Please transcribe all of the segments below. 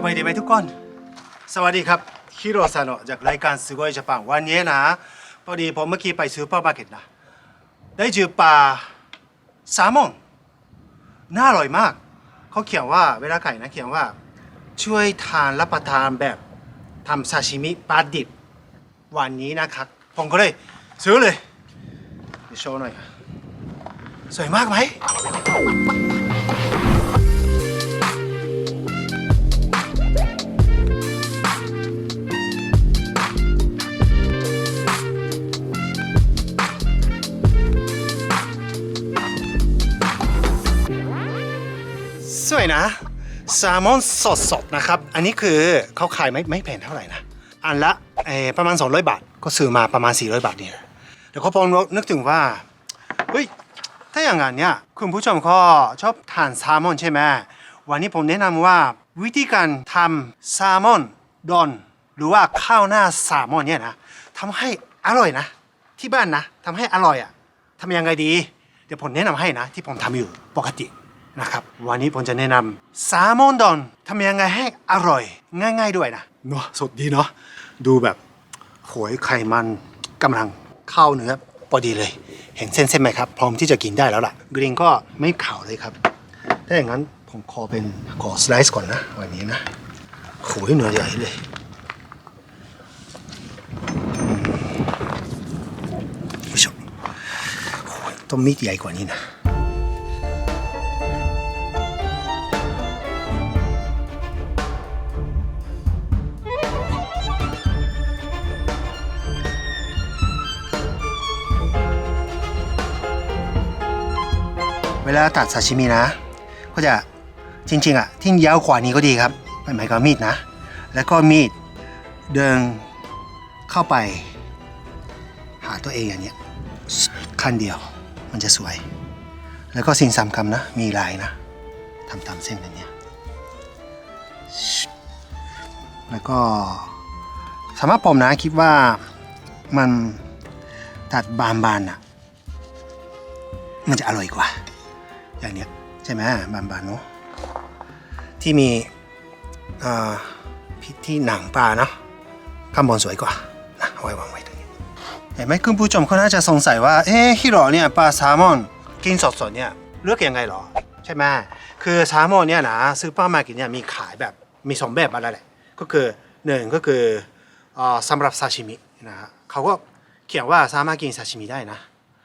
สบายดีไหมทุกคน สวัสดีครับฮิโรซาโนะจากรายการสโกยญี่ปุ่นวันนี้นะพอดีผมเมื่อกี้ไปซื้อปลาบมาร์เก็ตนะได้เจอปลาแซลมอนน่าอร่อยมาก เขาเขียนว่าเวลาไข่นะเขียนว่า ช่วยทานรับประทานแบบทำซาชิมิปลาดิบวันนี้นะครับผมก็เลยซื้อเลยโชว์หน่อยสวยมากไหม นะแซลมอนสดๆนะครับ อันนี้คือเขาขายไม่ไม่แพงเท่าไหร่นะ อันละประมาณ 200 บาท ก็ซื้อมาประมาณ 400 บาทนี่แหละเดี๋ยวก็พอนึกถึงว่า เฮ้ย ถ้าอย่างนั้นเนี่ย คุณผู้ชมก็ชอบทานแซลมอนใช่ไหม วันนี้ผมแนะนำว่าวิธีการทำแซลมอนดอน หรือว่าข้าวหน้าแซลมอนเนี่ยนะทำให้อร่อยนะ ที่บ้านนะทำให้อร่อยอะทำยังไงดี เดี๋ยวผมแนะนำให้นะ ที่ผมทำอยู่ปกติ นะครับ วันนี้ผมจะแนะนำแซลมอนดอนทำยังไงให้อร่อย ง่าย ๆด้วยนะเนาะสดดีเนาะดูแบบโหยไขมันกำลังเข้าเนื้อพอดีเลย เห็นเส้นๆไหมครับ พร้อมที่จะกินได้แล้วล่ะ กรีนก็ไม่ขาวเลยครับ ถ้าอย่างนั้นผมขอเป็นขอสไลซ์ก่อนนะ วันนี้นะโหยเนื้อใหญ่เลยผู้ชมโอ้ยต้องมีดใหญ่กว่านี้นะ เวลาตัดซาชิมินะ ก็จะจริงๆอะที่ยาวกว่านี้ก็ดีครับเป็นหมายความมีดนะ แล้วก็มีดเดินเข้าไป หาตัวเองอย่างเนี้ยขั้นเดียวมันจะสวย แล้วก็สิ่งสำคัญนะ มีลายนะทำตามเส้นแบบเนี้ยแล้วก็สำหรับผมนะคิดว่ามันตัดบานๆน่ะ มันจะอร่อยกว่า อย่างเนี้ยใช่ไหมบานๆเนาะที่มีพิที่หนังปลาเนาะข้างบนสวยกว่านะไว้วางไว้ตรงนี้เห็นไหมคุณผู้ชมเขาน่าจะสงสัยว่าเอ๊ะฮิโร่เนี่ยปลาแซลมอนกินสดๆเนี่ยเลือกยังไงหรอใช่ไหมคือแซลมอนเนี่ยนะซูเปอร์มาก็ตเนี่ยมีขายแบบมีสองแบบอะไรแหละก็คือหนึ่งก็คืออ่อสำหรับซาชิมินะฮะเขาก็เขียนว่าสามารถกินซาชิมิได้นะ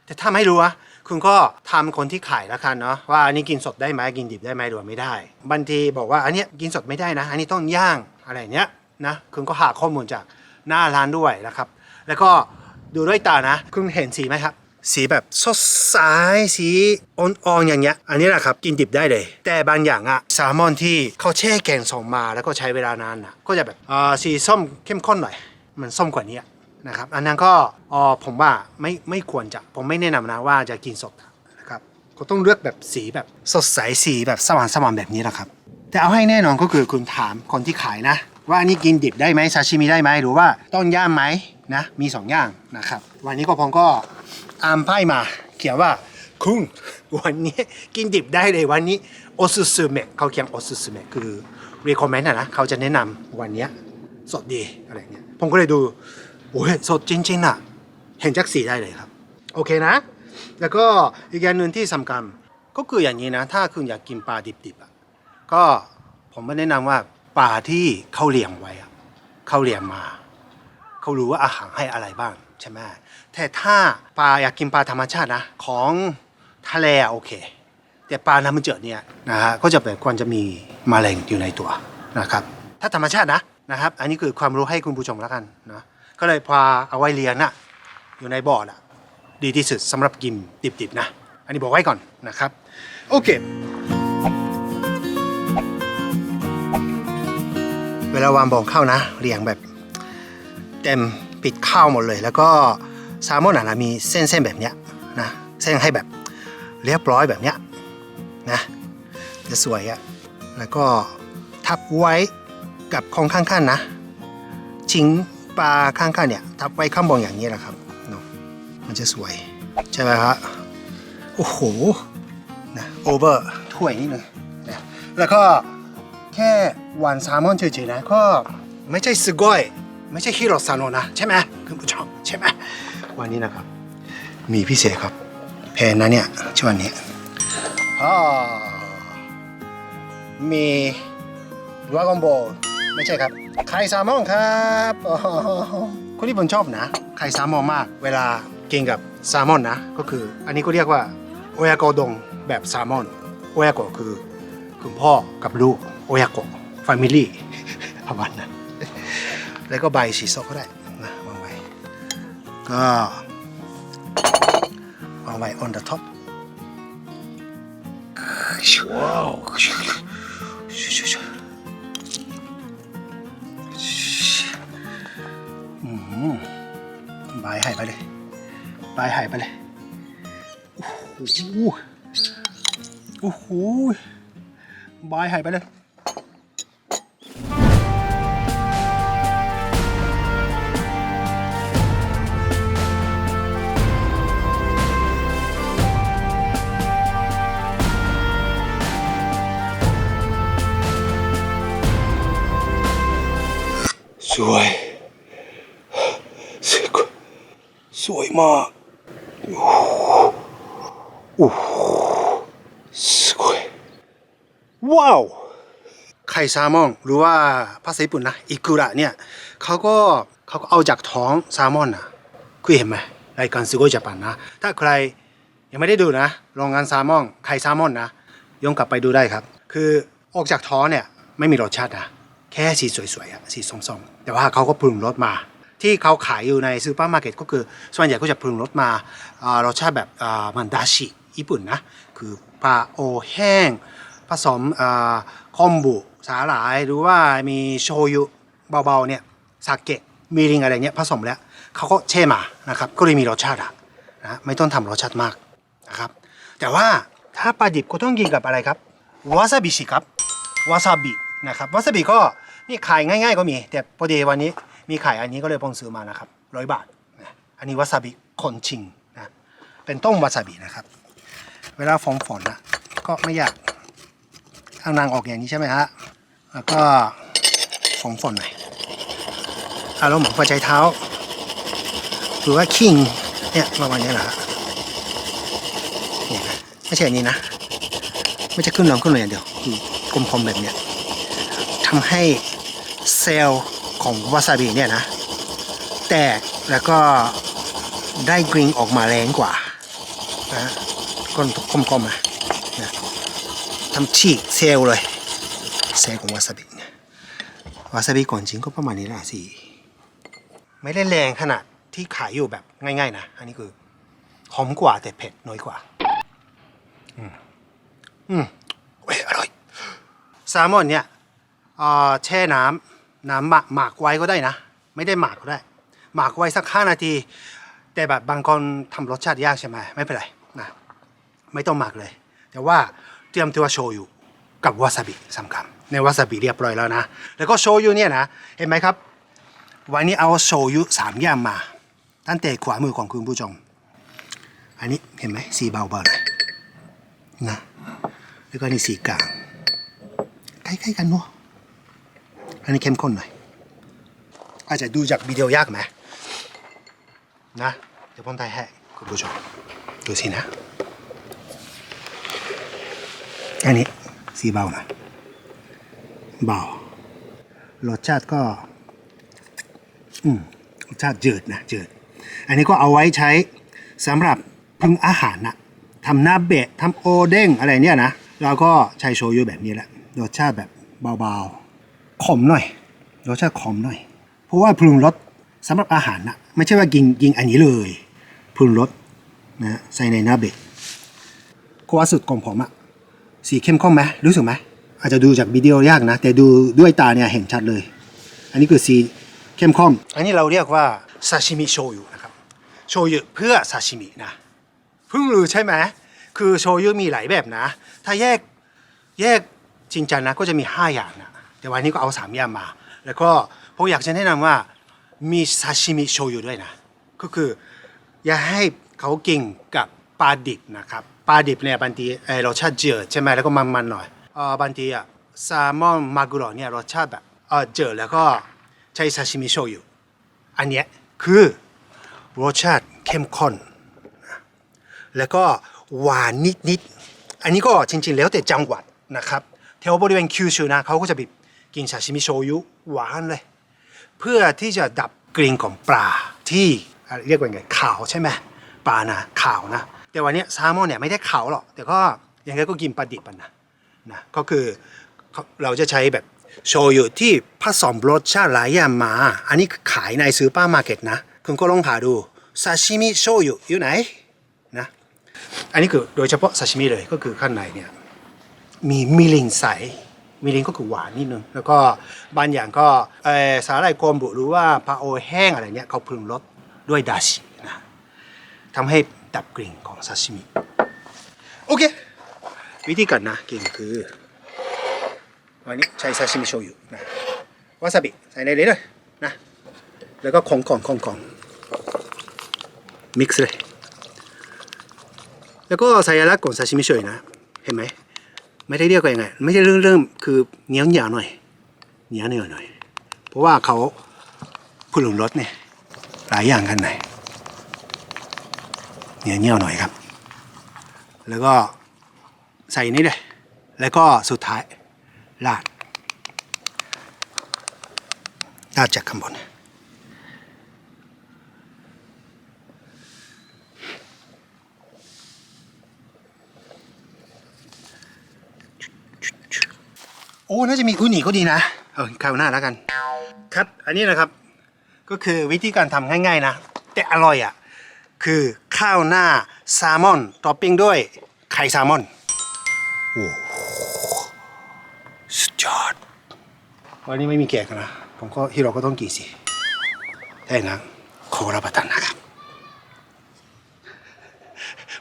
แต่ถ้าไม่รู้อะคุณก็ทำคนที่ขายแล้วกันเนาะว่าอันนี้กินสดได้ไหมกินดิบได้ไหมหรือว่าไม่ได้บางทีบอกว่าอันนี้กินสดไม่ได้นะ อันนี้ต้องย่างอะไรเนี้ยนะคุณก็หาข้อมูลจากหน้าร้านด้วยนะครับ แล้วก็ดูด้วยตานะ คุณเห็นสีไหมครับสีแบบสดใสสีอ่อนๆอย่างเงี้ย อันนี้แหละครับกินดิบได้เลย แต่บางอย่างอะแซลมอนที่เขาแช่แข็งส่งมาแล้วก็ใช้เวลานานอะก็จะแบบอ่าสีส้มเข้มข้นหน่อย มันส้มกว่านี้ นะครับ อันนั้นก็อ๋อผมว่าไม่ไม่ควรจะ ผมไม่แนะนำนะว่าจะกินสดนะครับก็ต้องเลือกแบบสีแบบสดใสสีแบบสว่างสว่างๆแบบนี้แหละครับ แต่เอาให้แน่นอนก็คือคุณถามคนที่ขายนะ ว่าอันนี้กินดิบได้ไหมซาชิมิได้ไหมหรือว่าต้องย่างไหมนะมีสองอย่างนะครับ วันนี้ก็ผมก็อ่านไพ่มา เขียนว่าคุณวันนี้กินดิบได้เลยวันนี้โอซุสึเมะเขาเขียนโอซุสึเมะคือ recommend อะนะเขาจะแนะนำวันนี้สดดีอะไรเงี้ยผมก็เลยดู โอ้ยสดจริงๆอะเห็นจากสีได้เลยครับ โอเคนะ แล้วก็อีกอย่างหนึ่งที่สำคัญก็คืออย่างนี้นะ ถ้าคุณอยากกินปลาดิบๆอะก็ผมไม่แนะนำว่าปลาที่เขาเลี้ยงไว้อะเขาเลี้ยงมา เขารู้ว่าอาหารให้อะไรบ้างใช่ไหมแต่ถ้าปลาอยากกินปลาธรรมชาตินะของทะเลอะโอเค แต่ปลาน้ำจืดเนี่ยนะฮะก็จะเป็นควรจะมีมแมลงอยู่ในตัวนะครับ ถ้าธรรมชาตินะนะครับ อันนี้คือความรู้ให้คุณผู้ชมแล้วกันนะ ก็เลยพาเอาไว้เลี้ยงน่ะอยู่ในบ่อน่ะดีที่สุดสำหรับกินดิบๆนะ อันนี้บอกไว้ก่อนนะครับ โอเค เวลาวางบองเข้านะเรียงแบบเต็มปิดข้าวหมดเลย แล้วก็แซลมอนอะนะมีเส้นๆแบบเนี้ยนะเส้นให้แบบเรียบร้อยแบบเนี้ยนะจะสวยอะแล้วก็ทับไว้กับของข้างๆนะ ชิง ปลาข้างๆเนี่ยทับไว้ข้างบนอย่างนี้แหละครับเนาะมันจะสวย ใช่ไหมครับโอ้โหนะโอเวอร์ถ้วยนี่เลยนะแล้วก็แค่วานแซลมอนเฉยๆนะก็ไม่ใช่สกอยไม่ใช่ฮิโรซานโนนะใช่ไหมคุณผู้ชมใช่ไหมวันนี้นะครับ มีพิเศษครับแพนนะเนี่ยช่วงนี้อ่ามีดราก้อนบอล ไม่ใช่ครับ ไข่แซลมอนครับคนที่ผมชอบนะ ไข่แซลมอนมาก เวลากินกับแซลมอนนะ ก็คือ อันนี้ก็เรียกว่าโอยาโกดงแบบแซลมอนโอยาโกคือคุณพ่อกับลูกโอยาโกฟามิลี่ประมาณนั้นแล้วก็ใบสีส้มก็ได้นะวางไว้ก็วางไว้ on the top ว้าว ใบหายไปเลยใบหายไปเลย โอ้โห โอ้โหใบหายไปเลยสวยสวย สวยมากโอ้สกวยว้าว ไข่ซามอนหรือว่าภาษาญี่ปุ่นนะอิกุระเนี่ยเขาก็เขาก็เอาจากท้องซามอนนะคุยเห็นไหมรายการซูโกยญี่ปุ่นนะ ถ้าใครยังไม่ได้ดูนะโรงงานซามอนไข่ซามอนนะย้อนกลับไปดูได้ครับ คือออกจากท้องเนี่ยไม่มีรสชาตินะแค่สีสวยๆสีส้มๆแต่ว่าเขาก็ปรุงรสมา ที่เขาขายอยู่ในซูเปอร์มาร์เก็ตก็คือส่วนใหญ่ก็จะปรุงรสมารสชาติแบบมันดาชิญี่ปุ่นนะ คือปลาโอแห้ง ผสมอ่าคอมบุสาหร่ายหรือว่ามีโชยุเบาๆเนี่ยสาเกะมีริงอะไรเนี่ยผสมแล้วเขาก็เช่มานะครับก็เลยมีรสชาติอะนะไม่ต้องทำรสชาติมากนะครับแต่ว่าถ้าปลาดิบก็ต้องกินกับอะไรครับวาซาบิสิครับวาซาบินะครับวาซาบิก็นี่ขายง่าย ๆ ก็มี แต่พอดีวันนี้ มีขายอันนี้ก็เลยเพิ่งซื้อมานะครับร้อยบาทนะอันนี้วาซาบิคนชิงนะเป็นต้มวาซาบินะครับ เวลาฟองฝนนะก็ไม่อยากเอานางออกอย่างนี้ใช่ไหมฮะแล้วก็ฟองฝนหน่อยอารมณ์เหมือนหัวใจเท้าหรือว่าคิงเนี่ยประมาณนี้แหละฮะเนี่นะไม่ใช่อันนี้นะไม่ใช่ขึ้นลงขึ้นเลงอย่างเดียวคือกลมๆแบบเนี้ยทำให้เซลล์ ของวาซาบิเนี่ยนะ แตกแล้วก็ได้กลิ่นออกมาแรงกว่านะก้นกลมๆนะนะทำฉีกเซลเลย เซลของวาซาบิวาซาบิก่อนจริงก็ประมาณนี้แหละสิ ไม่ได้แรงขนาดที่ขายอยู่แบบง่ายๆนะ อันนี้คือหอมกว่าแต่เผ็ดน้อยกว่า อืมเว้ยอร่อยแซลมอนเนี่ยแช่น้ำ น้ำหมักหมักไว้ก็ได้นะ ไม่ได้หมักก็ได้ หมักไว้สักห้านาที แต่แบบบางคนทำรสชาติยากใช่ไหมไม่เป็นไรนะไม่ต้องหมักเลย แต่ว่าเตรียมตัวโชยุกับวาซาบิสำคัญในวาซาบิเรียบร้อยแล้วนะ แล้วก็โชยุเนี่ยนะ เห็นไหมครับ วันนี้เอาโชยุสามย่างมา ตั้งแต่ขวามือของคุณผู้ชม อันนี้เห็นไหมสีเบาๆหน่อยนะ แล้วก็นี่สีกลางใกล้ๆกันเนาะ อันนี้เข้มข้นหน่อย อาจจะดูจากวิดีโอยากไหมนะ เดี๋ยวผมถ่ายให้คุณผู้ชมดูสินะ อันนี้สีเบาหน่อยเบารสชาติก็ อืมรสชาติจืดนะจืด อันนี้ก็เอาไว้ใช้สำหรับปรุงอาหารนะทำหน้าเบะทำโอเด้งอะไรเนี่ยนะเราก็ใช้โชยุแบบนี้แหละ รสชาติแบบเบาๆ ขมหน่อยรสชาติขมหน่อย เพราะว่าปรุงรสสำหรับอาหารนะไม่ใช่ว่ากินกินอันนี้เลยปรุงรสนะใส่ในน้าเบะก็ว่าสุดของผมอะสีเข้มข้นไหมรู้สึกไหมอาจจะดูจากวิดีโอยากนะ แต่ดูด้วยตาเนี่ยเห็นชัดเลย อันนี้คือสีเข้มข้นอันนี้เราเรียกว่าซาชิมิโชยุนะครับโชยุเพื่อซาชิมินะเพิ่งรู้ใช่ไหมคือโชยุมีหลายแบบนะ ถ้าแยกแยกจริงจังนะก็จะมี 5 อย่างนะ แต่วันนี้ก็เอา3อย่างมา แล้วก็ผมอยากจะแนะนำว่ามีซาชิมิโชยุด้วยนะ ก็คือ อยากให้เขากินกับปลาดิบนะครับปลาดิบเนี่ยบางทีเอ่อรสชาติเจืดใช่ไหมแล้วก็มันๆหน่อยเออบางทีอะแซลมอนมากุโรเนี่ยรสชาติแบบเออเจือแล้วก็ใช้ซาชิมิโชยุอันเนี้ยคือรสชาติเข้มข้น แล้วก็หวานนิดๆ อันนี้ก็จริงๆ แล้วแต่จังหวัดนะครับแถวบริเวณคิวชูนะเขาก็จะแบบ กินซาชิมิโชยุหวานเลย เพื่อที่จะดับกลิ่นของปลาที่เรียกว่าไงขาวใช่ไหมปลานะขาวนะ แต่วันนี้แซลมอนเนี่ยไม่ได้ขาวหรอกแต่ก็ยังไงก็กินปลาดิบนะนะก็คือเขาเราจะใช้แบบโชยุที่ผสมรสชาติหลายอย่างมา อันนี้ขายในซูเปอร์มาร์เก็ตนะ คุณก็ลองหาดูซาชิมิโชยุอยู่ไหนนะอันนี้คือโดยเฉพาะซาชิมิเลยก็คือข้างในเนี่ยมีมิลินใส มิลินก็คือหวานนิดนึง แล้วก็บางอย่างก็สาหร่ายโกมบุหรือว่าปลาโอแห้งอะไรเนี่ยเขาปรุงรสด้วยดาชินะทำให้ดับกลิ่นของซาชิมิ โอเค วิธีการนะกินคือวันนี้ใช้ซาชิมิโชยุนะวาซาบิใส่ในเลยเลยนะ แล้วก็ของของของของมิกซ์เลย แล้วก็ใส่ลักษณ์ของซาชิมิโชยุนะ เห็นไหม ไม่ได้เรียกว่ายังไง ไม่ใช่เรื่องเริ่มคือเหนียวเหนียวหน่อยเหนียวเหนียวหน่อย เพราะว่าเขาพูดถึงรสเนี่ยหลายอย่างกันหนเหนียวเหนียวหน่อยครับ แล้วก็ใส่นี่เลยแล้วก็สุดท้ายราดราดจากข้างบน อ้ น่าจะมีอุนิก็ดีนะ เออคราวหน้าแล้วกัน ครับ อันนี้นะครับ ก็คือวิธีการทำง่ายๆนะ แต่อร่อยอ่ะ คือข้าวหน้าแซลมอนท็อปปิ้งด้วยไข่แซลมอน โอ้โหสุดยอด วันนี้ไม่มีแขกนะ ผมก็ฮิโรก็ต้องกินสิถ้าอย่างนั้นขอรับประทานนะครับ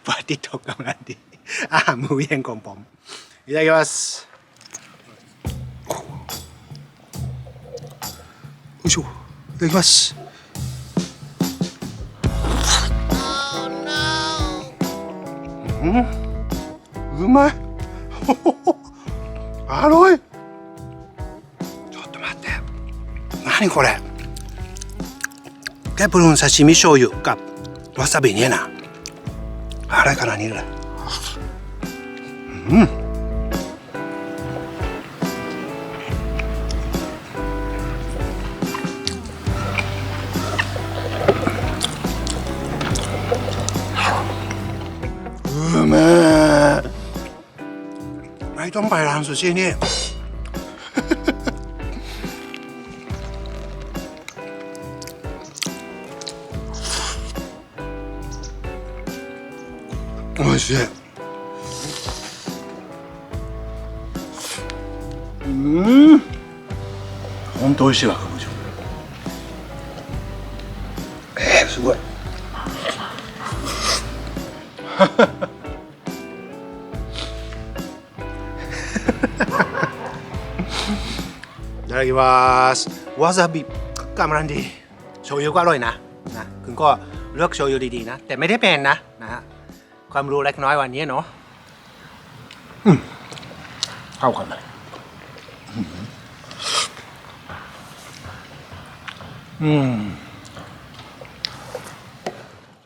ปาติโตกำลังดีอาหารมื้อเย็นของผมいただきます ただきますうん？うまい？アロイちょっと待って。何これ？ケプルン刺身醤油か。わさびねえな。あれから煮る。うん。gaan ze 味しいうんしいわかえ、すごいいただきますวาซาบิกำลังดีโชยุก็อร่อยนะนะคุณก็เลือกโชยุดีๆนะ แต่ไม่ได้เป็นนะนะฮะความรู้เล็กน้อยวันนี้เนาะอืมเข้ากันเลยอืม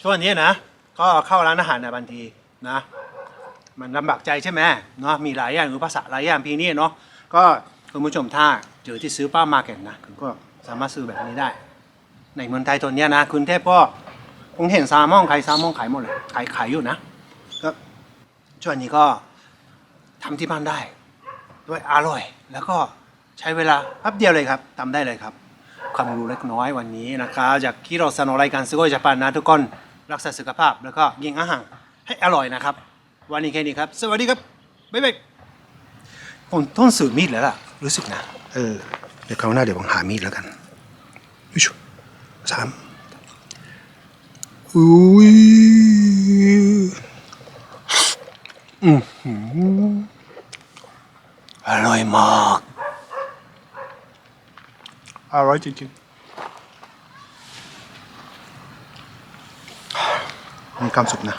ช่วงนี้นะ ก็เข้าร้านอาหารนะบางทีนะ มันลำบากใจใช่ไหมเนาะมีหลายอย่างอุปสรรคหลายอย่างพีนี้เนาะก็คุณผู้ชมถ้าเจอที่ซื้อป้ามาเก็ตนะคุณก็สามารถซื้อแบบนี้ได้ ในเมืองไทยตัวเนี้ยนะคุณเทพก็คงเห็นซามอนขายซามอนขายหมดเลยขายขายอยู่นะก็ช่วงนี้ก็ทำที่บ้านได้ ด้วยอร่อย แล้วก็ใช้เวลาแป๊บเดียวเลยครับทำได้เลยครับ ความรู้เล็กน้อยวันนี้นะครับจากที่เราสนอรายการสโกยญี่ปุ่นนะทุกคนรักษาสุขภาพแล้วก็ยิงอาหารให้อร่อยนะครับ วันนี้แค่นี้ครับ สวัสดีครับ บ๊ายบาย ผมต้องสื่อมีดแล้วล่ะ รู้สึกนะ เออ เดี๋ยวคราวหน้าเดี๋ยวผมหามีดแล้วกันวิชุสามอุ้ยอือหืออร่อยมาก อร่อยจริงๆมีความสุขนะ